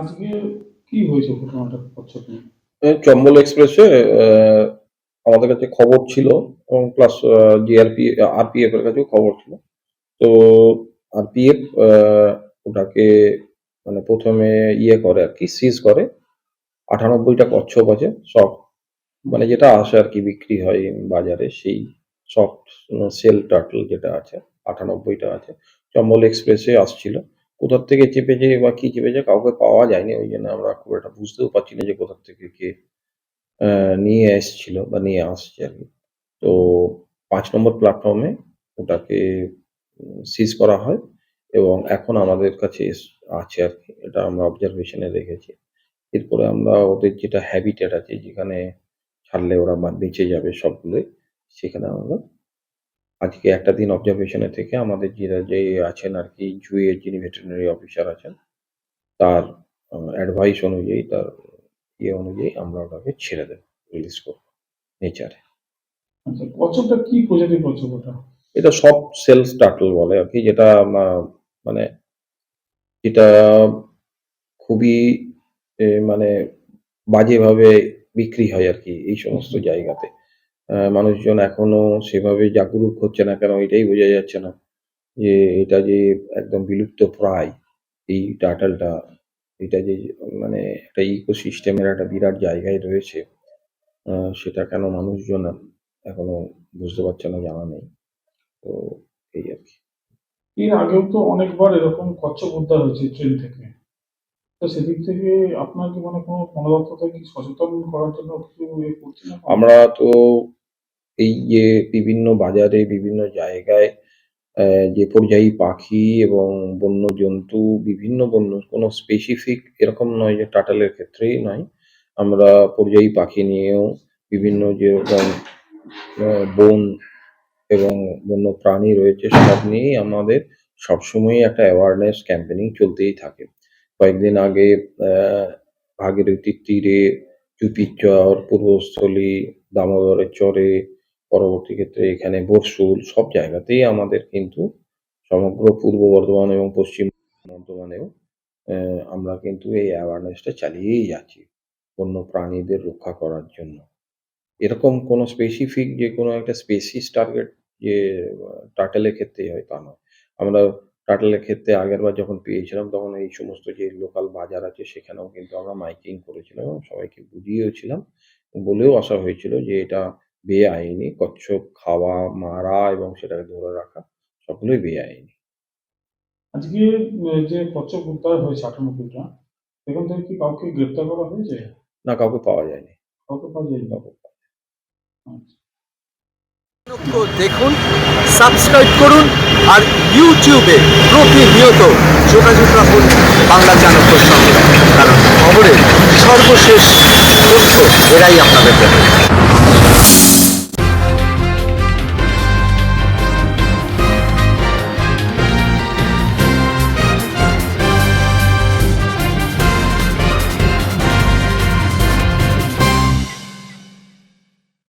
আজকে কি হয়েছে ঘটনাটা চম্বল এক্সপ্রেসে আমাদের কাছে খবর ছিল এবং প্লাস জিআরপি আরপিএফ এর কাছেও খবর ছিল। তো আরপিএফ ওটাকে মানে প্রথমে ইয়ে করে আর কি সিজ করে। আটানব্বইটা কচ্ছপ আছে, সব মানে যেটা আসে আর কি বিক্রি হয় বাজারে, সেই সফট সেল টার্টল যেটা আছে, আটানব্বইটা আছে। চম্বল এক্সপ্রেসে আসছিল। কোথার থেকে চেপেছে বা কি চেপেছে কাউকে পাওয়া যায়নি, ওই জন্য আমরা খুব একটা বুঝতেও পারছি না যে কোথার থেকে কে নিয়ে এসছিল বা নিয়ে আসছে আর কি। তো পাঁচ নম্বর প্ল্যাটফর্মে ওটাকে সিজ করা হয় এবং এখন আমাদের কাছে আছে আর কি। এটা আমরা অবজারভেশনে রেখেছি এরপরে আমরা ওদের যেটা হ্যাবিটেট আছে, যেখানে ছাড়লে ওরা বেঁচে যাবে সবগুলোই, সেখানে আমরা আজকে একটা দিন অবজারভেশনে থেকে আমাদের যেটা যে আছেন আর কি জুয়ের যিনি ভেটেরিনারি অফিসার আছেন তার অ্যাডভাইস অনুযায়ী তার ইয়ে অনুযায়ী আমরা ওটাকে ছেড়ে দেব রিলিজ করব নেচারে। আচ্ছা কচ্ছপটা কি প্রজাতির কচ্ছপ ওটা? এটা সব সেলস টার্টল বলে আর কি যেটা মানে যেটা খুবই মানে বাজেভাবে বিক্রি হয় আর কি এই সমস্ত জায়গাতে। মানুষজন এখনও সেভাবে জাগরুক হচ্ছে না কেন এটাই বোঝা যাচ্ছে না যে এটা যে একদম বিলুপ্ত প্রায় এই টার্টলটা এটা যে মানে একটা ইকোসিস্টেমের একটা বিরাট জায়গায় রয়েছে সেটা কেন মানুষজন এখনও বুঝতে পারছে না জানা নেই। তো এই আর কি। এর আগেও তো অনেকবার এরকম কচ্ছপ উদ্ধার হয়েছে ট্রেন থেকে। তো সেদিক থেকে আপনার কি মানে কোনো বনদপ্তর থেকে? সচেতন করার জন্য কিছু আমরা তো এই যে বিভিন্ন বাজারে বিভিন্ন জায়গায় যে পরিযায়ী পাখি এবং বন্য জন্তু বিভিন্ন বন্য কোনো স্পেসিফিক এরকম নয় যে টাটালের ক্ষেত্রেই নয়। আমরা পরিযায়ী পাখি নিয়েও বিভিন্ন যেরকম বন এবং বন্য প্রাণী রয়েছে সব নিয়েই আমাদের সবসময়ই একটা অ্যাওয়ারনেস ক্যাম্পেনিং চলতেই থাকে। কয়েকদিন আগে আহ, ভাগীরথীর তীরে চুপির চর পূর্বস্থলী দামোদরের চরে পরবর্তী ক্ষেত্রে এখানে বরশুল সব জায়গাতেই আমাদের কিন্তু সমগ্র পূর্ব বর্ধমান এবং পশ্চিম বর্ধমানেও আমরা কিন্তু এই অ্যাওয়ারনেসটা চালিয়েই যাচ্ছি বন্য প্রাণীদের রক্ষা করার জন্য। এরকম কোনো স্পেসিফিক যে কোনো একটা স্পেসিস টার্গেট যে টাটেলের ক্ষেত্রেই হয় তা নয়। আমরা টাটেলের ক্ষেত্রে আগেরবার যখন পেয়েছিলাম তখন এই সমস্ত যে লোকাল বাজার আছে সেখানেও কিন্তু আমরা মাইকিং করেছিলাম এবং সবাইকে বুঝিয়েওছিলাম বলেও আসা হয়েছিল যে এটা বেআইনি কচ্ছপ খাওয়া মারা এবং সেটাকে ধরে রাখা সবগুলোই বেআইনি। আজকে যে কচ্ছপ উদ্ধার হয়েছে আটানব্বইটা সেখান থেকে কি কাউকে গ্রেপ্তার করা হয়েছে? না কাউকে পাওয়া যায়নি। কাউকে পাওয়া যায়নি? কাউকে আচ্ছা তো দেখুন সাবস্ক্রাইব করুন আর ইউটিউবে প্রতিনিয়ত যোগাযোগ রাখুন বাংলা চাণক্যর সঙ্গে কারণ খবরের সর্বশেষ তথ্য এরাই আপনাদের দেবে।